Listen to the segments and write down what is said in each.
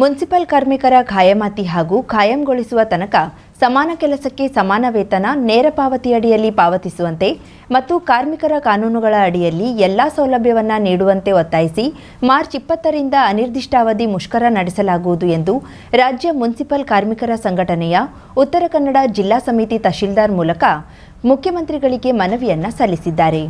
Municipal ಕಾರ್ಮಿಕರ ಖಾಯಮಾತಿ ಹಾಗೂ ಖಾಯಂಗೊಳಿಸುವ ತನಕ ಸಮಾನ ಕೆಲಸಕ್ಕೆ ಸಮಾನ ವೇತನ, ನೇರ ಪಾವತಿ ಅಡಿಯಲ್ಲಿ ಪಾವತಿಸುವಂತೆ ಮತ್ತು ಕಾರ್ಮಿಕರ ಕಾನೂನುಗಳ ಅಡಿಯಲ್ಲಿ ಎಲ್ಲಾ ಸೌಲಭ್ಯವನ್ನು ನೀಡುವಂತೆ ಒತ್ತಾಯಿಸಿ ಮಾರ್ಚ್ ಇಪ್ಪತ್ತರಿಂದ ಅನಿರ್ದಿಷ್ಟಾವಧಿ ಮುಷ್ಕರ ನಡೆಸಲಾಗುವುದು ಎಂದು ರಾಜ್ಯ ಮುನ್ಸಿಪಲ್ ಕಾರ್ಮಿಕರ ಸಂಘಟನೆಯ ಉತ್ತರ ಕನ್ನಡ ಜಿಲ್ಲಾ ಸಮಿತಿ ತಹಶೀಲ್ದಾರ್ ಮೂಲಕ ಮುಖ್ಯಮಂತ್ರಿಗಳಿಗೆ ಮನವಿಯನ್ನು ಸಲ್ಲಿಸಿದ್ದಾರೆ.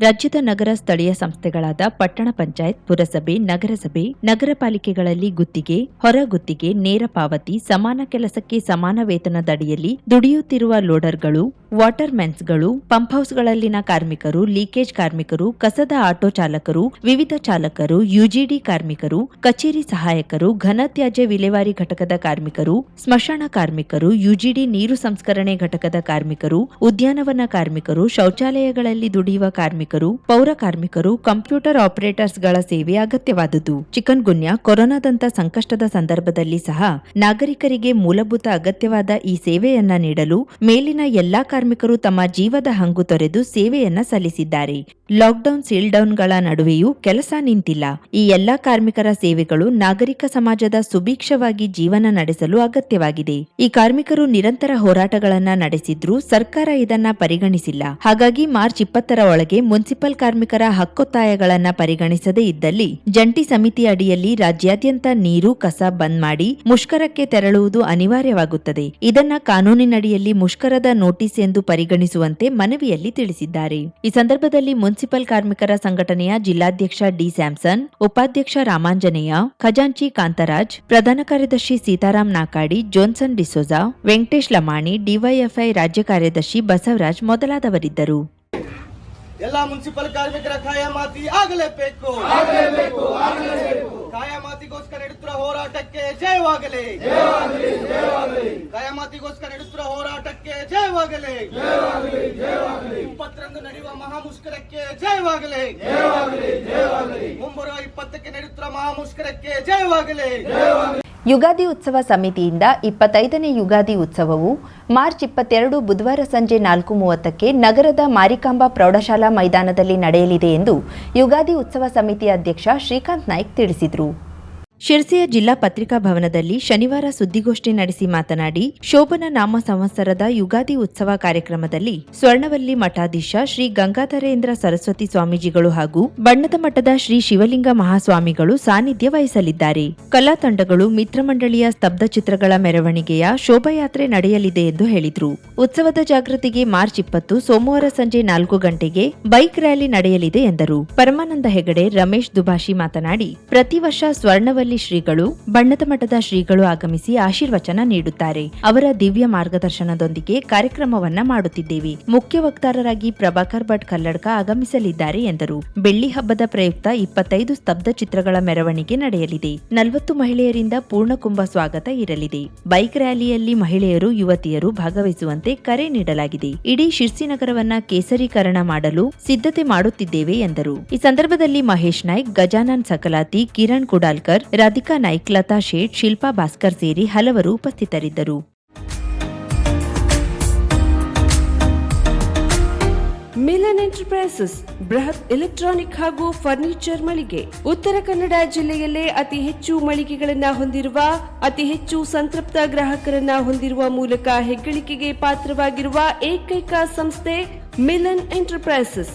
ರಾಜ್ಯದ ನಗರ ಸ್ಥಳೀಯ ಸಂಸ್ಥೆಗಳಾದ ಪಟ್ಟಣ ಪಂಚಾಯತ್, ಪುರಸಭೆ, ನಗರಸಭೆ, ನಗರ ಪಾಲಿಕೆಗಳಲ್ಲಿ ಗುತ್ತಿಗೆ, ಹೊರ ಗುತ್ತಿಗೆ, ನೇರ ಪಾವತಿ, ಸಮಾನ ಕೆಲಸಕ್ಕೆ ಸಮಾನ ವೇತನದಡಿಯಲ್ಲಿ ದುಡಿಯುತ್ತಿರುವ ಲೋಡರ್ಗಳು ವಾಟರ್ ಮೆನ್ಸ್ಗಳು ಪಂಪ್ ಹೌಸ್ಗಳಲ್ಲಿನ ಕಾರ್ಮಿಕರು, ಲೀಕೇಜ್ ಕಾರ್ಮಿಕರು, ಕಸದ ಆಟೋ ಚಾಲಕರು, ವಿವಿಧ ಚಾಲಕರು, ಯುಜಿಡಿ ಕಾರ್ಮಿಕರು, ಕಚೇರಿ ಸಹಾಯಕರು, ಘನತ್ಯಾಜ್ಯ ವಿಲೇವಾರಿ ಘಟಕದ ಕಾರ್ಮಿಕರು, ಸ್ಮಶಾನ ಕಾರ್ಮಿಕರು, ಯುಜಿಡಿ ನೀರು ಸಂಸ್ಕರಣೆ ಘಟಕದ ಕಾರ್ಮಿಕರು, ಉದ್ಯಾನವನ ಕಾರ್ಮಿಕರು, ಶೌಚಾಲಯಗಳಲ್ಲಿ ದುಡಿಯುವ ಕಾರ್ಮಿಕರು, ಪೌರ ಕಾರ್ಮಿಕರು, ಕಂಪ್ಯೂಟರ್ ಆಪರೇಟರ್ಸ್ಗಳ ಸೇವೆ ಅಗತ್ಯವಾದುದು. ಚಿಕನ್ ಗುನ್ಯಾ ಕೊರೋನಾದಂತ ಸಂಕಷ್ಟದ ಸಂದರ್ಭದಲ್ಲಿ ಸಹ ನಾಗರಿಕರಿಗೆ ಮೂಲಭೂತ ಅಗತ್ಯವಾದ ಈ ಸೇವೆಯನ್ನ ನೀಡಲು ಮೇಲಿನ ಎಲ್ಲಾ ತಮ್ಮ ಜೀವದ ಹಂಗು ತೊರೆದು ಸೇವೆಯನ್ನ ಸಲ್ಲಿಸಿದ್ದಾರೆ. ಲಾಕ್ಡೌನ್ ಸೀಲ್ಡೌನ್ಗಳ ನಡುವೆಯೂ ಕೆಲಸ ನಿಂತಿಲ್ಲ. ಈ ಎಲ್ಲಾ ಕಾರ್ಮಿಕರ ಸೇವೆಗಳು ನಾಗರಿಕ ಸಮಾಜದ ಸುಭಿಕ್ಷವಾಗಿ ಜೀವನ ನಡೆಸಲು ಅಗತ್ಯವಾಗಿದೆ. ಈ ಕಾರ್ಮಿಕರು ನಿರಂತರ ಹೋರಾಟಗಳನ್ನ ನಡೆಸಿದ್ರೂ ಸರ್ಕಾರ ಇದನ್ನ ಪರಿಗಣಿಸಿಲ್ಲ. ಹಾಗಾಗಿ ಮಾರ್ಚ್ ಇಪ್ಪತ್ತರ ಒಳಗೆ ಮುನ್ಸಿಪಲ್ ಕಾರ್ಮಿಕರ ಹಕ್ಕೊತ್ತಾಯಗಳನ್ನ ಪರಿಗಣಿಸದೇ ಇದ್ದಲ್ಲಿ ಜಂಟಿ ಸಮಿತಿ ಅಡಿಯಲ್ಲಿ ರಾಜ್ಯಾದ್ಯಂತ ನೀರು, ಕಸ ಬಂದ್ ಮಾಡಿ ಮುಷ್ಕರಕ್ಕೆ ತೆರಳುವುದು ಅನಿವಾರ್ಯವಾಗುತ್ತದೆ. ಇದನ್ನ ಕಾನೂನಿನಡಿಯಲ್ಲಿ ಮುಷ್ಕರದ ನೋಟಿಸ್ ಎಂದು ಪರಿಗಣಿಸುವಂತೆ ಮನವಿಯಲ್ಲಿ ತಿಳಿಸಿದ್ದಾರೆ. ಈ ಸಂದರ್ಭದಲ್ಲಿ ಮುನ್ಸಿಪಲ್ ಕಾರ್ಮಿಕರ ಸಂಘಟನೆಯ ಜಿಲ್ಲಾಧ್ಯಕ್ಷ ಡಿ ಸ್ಯಾಮ್ಸನ್ ಉಪಾಧ್ಯಕ್ಷ ರಾಮಾಂಜನೇಯ ಖಜಾಂಚಿ ಕಾಂತರಾಜ್ ಪ್ರಧಾನ ಕಾರ್ಯದರ್ಶಿ ಸೀತಾರಾಮ್ ನಾಕಾಡಿ ಜೋನ್ಸನ್ ಡಿಸೋಜಾ ವೆಂಕಟೇಶ್ ಲಮಾಣಿ ಡಿವೈಎಫ್ಐ ರಾಜ್ಯ ಕಾರ್ಯದರ್ಶಿ ಬಸವರಾಜ್ ಮೊದಲಾದವರಿದ್ದರು. ಎಲ್ಲ ಮುನ್ಸಿಪಲ್ ಕಾರ್ಮಿಕರ ಖಾಯಮಾತಿ ಆಗಲೇಬೇಕು. ಖಾಯಮಾತಿಗೋಸ್ಕರ ಹೋರಾಟಕ್ಕೆ ಜಯವಾಗಲಿ. ಖಾಯಮಾತಿಗೋಸ್ಕರ ಹೋರಾಟಕ್ಕೆ ಜಯವಾಗಲಿ. ಇಪ್ಪತ್ತರಂದು ನಡೆಯುವ ಮಹಾಮುಷ್ಕರಕ್ಕೆ ಜಯವಾಗಲಿ. ಮುಂಬರುವ ಇಪ್ಪತ್ತಕ್ಕೆ ನಡೆಯುತ್ತಿರುವ ಮಹಾಮುಷ್ಕರಕ್ಕೆ ಜಯವಾಗಲಿ. ಯುಗಾದಿ ಉತ್ಸವ ಸಮಿತಿಯಿಂದ ಇಪ್ಪತ್ತೈದನೇ ಯುಗಾದಿ ಉತ್ಸವವು ಮಾರ್ಚ್ ಇಪ್ಪತ್ತೆರಡು ಬುಧವಾರ ಸಂಜೆ ನಾಲ್ಕು ಮೂವತ್ತಕ್ಕೆ ನಗರದ ಮಾರಿಕಾಂಬಾ ಪ್ರೌಢಶಾಲಾ ಮೈದಾನದಲ್ಲಿ ನಡೆಯಲಿದೆ ಎಂದು ಯುಗಾದಿ ಉತ್ಸವ ಸಮಿತಿ ಅಧ್ಯಕ್ಷ ಶ್ರೀಕಾಂತ್ ನಾಯ್ಕ್ ತಿಳಿಸಿದರು. ಶಿರ್ಸಿಯ ಜಿಲ್ಲಾ ಪತ್ರಿಕಾ ಭವನದಲ್ಲಿ ಶನಿವಾರ ಸುದ್ದಿಗೋಷ್ಠಿ ನಡೆಸಿ ಮಾತನಾಡಿ, ಶೋಭನ ನಾಮ ಸಂವತ್ಸರದ ಯುಗಾದಿ ಉತ್ಸವ ಕಾರ್ಯಕ್ರಮದಲ್ಲಿ ಸ್ವರ್ಣವಲ್ಲಿ ಮಠಾಧೀಶ ಶ್ರೀ ಗಂಗಾಧರೇಂದ್ರ ಸರಸ್ವತಿ ಸ್ವಾಮೀಜಿಗಳು ಹಾಗೂ ಬಣ್ಣದ ಮಠದ ಶ್ರೀ ಶಿವಲಿಂಗ ಮಹಾಸ್ವಾಮಿಗಳು ಸಾನ್ನಿಧ್ಯ ವಹಿಸಲಿದ್ದಾರೆ. ಕಲಾ ತಂಡಗಳು ಮಿತ್ರಮಂಡಳಿಯ ಸ್ತಬ್ಧ ಚಿತ್ರಗಳ ಮೆರವಣಿಗೆಯ ಶೋಭಾಯಾತ್ರೆ ನಡೆಯಲಿದೆ ಎಂದು ಹೇಳಿದ್ರು. ಉತ್ಸವದ ಜಾಗೃತಿಗೆ ಮಾರ್ಚ್ ಇಪ್ಪತ್ತು ಸೋಮವಾರ ಸಂಜೆ ನಾಲ್ಕು ಗಂಟೆಗೆ ಬೈಕ್ ರ್ಯಾಲಿ ನಡೆಯಲಿದೆ ಎಂದರು. ಪರಮಾನಂದ ಹೆಗಡೆ ರಮೇಶ್ ದುಭಾಷಿ ಮಾತನಾಡಿ, ಪ್ರತಿ ವರ್ಷ ಸ್ವರ್ಣವಲ್ಲಿ ಶ್ರೀಗಳು, ಬಣ್ಣದ ಮಠದ ಶ್ರೀಗಳು ಆಗಮಿಸಿ ಆಶೀರ್ವಚನ ನೀಡುತ್ತಾರೆ. ಅವರ ದಿವ್ಯ ಮಾರ್ಗದರ್ಶನದೊಂದಿಗೆ ಕಾರ್ಯಕ್ರಮವನ್ನ ಮಾಡುತ್ತಿದ್ದೇವೆ. ಮುಖ್ಯ ವಕ್ತಾರರಾಗಿ ಪ್ರಭಾಕರ್ ಭಟ್ ಕಲ್ಲಡ್ಕ ಆಗಮಿಸಲಿದ್ದಾರೆ ಎಂದರು. ಬೆಳ್ಳಿ ಹಬ್ಬದ ಪ್ರಯುಕ್ತ ಇಪ್ಪತ್ತೈದು ಸ್ತಬ್ಧ ಚಿತ್ರಗಳ ಮೆರವಣಿಗೆ ನಡೆಯಲಿದೆ. ನಲವತ್ತು ಮಹಿಳೆಯರಿಂದ ಪೂರ್ಣಕುಂಭ ಸ್ವಾಗತ ಇರಲಿದೆ. ಬೈಕ್ ರ್ಯಾಲಿಯಲ್ಲಿ ಮಹಿಳೆಯರು, ಯುವತಿಯರು ಭಾಗವಹಿಸುವಂತೆ ಕರೆ ನೀಡಲಾಗಿದೆ. ಇಡೀ ಶಿರ್ಸಿ ನಗರವನ್ನ ಕೇಸರೀಕರಣ ಮಾಡಲು ಸಿದ್ಧತೆ ಮಾಡುತ್ತಿದ್ದೇವೆ ಎಂದರು. ಈ ಸಂದರ್ಭದಲ್ಲಿ ಮಹೇಶ್ ನಾಯ್ಕ್, ಗಜಾನನ್ ಸಕಲಾತಿ, ಕಿರಣ್ ಕುಡಾಲ್ಕರ್ ರಾಧಿಕಾ ನಾಯ್ಕ್, ಲತಾ ಶೇಟ್, ಶಿಲ್ಪಾ ಭಾಸ್ಕರ್ ಸೇರಿ ಹಲವರು ಉಪಸ್ಥಿತರಿದ್ದರು. ಮಿಲನ್ ಎಂಟರ್ಪ್ರೈಸಸ್, ಬೃಹತ್ ಎಲೆಕ್ಟ್ರಾನಿಕ್ ಹಾಗೂ ಫರ್ನಿಚರ್ ಮಳಿಗೆ. ಉತ್ತರ ಕನ್ನಡ ಜಿಲ್ಲೆಯಲ್ಲೇ ಅತಿ ಹೆಚ್ಚು ಮಳಿಗೆಗಳನ್ನು ಹೊಂದಿರುವ, ಅತಿ ಹೆಚ್ಚು ಸಂತೃಪ್ತ ಗ್ರಾಹಕರನ್ನ ಹೊಂದಿರುವ ಮೂಲಕ ಹೆಗ್ಗಳಿಕೆಗೆ ಪಾತ್ರವಾಗಿರುವ ಏಕೈಕ ಸಂಸ್ಥೆ ಮಿಲನ್ ಎಂಟರ್ಪ್ರೈಸಸ್.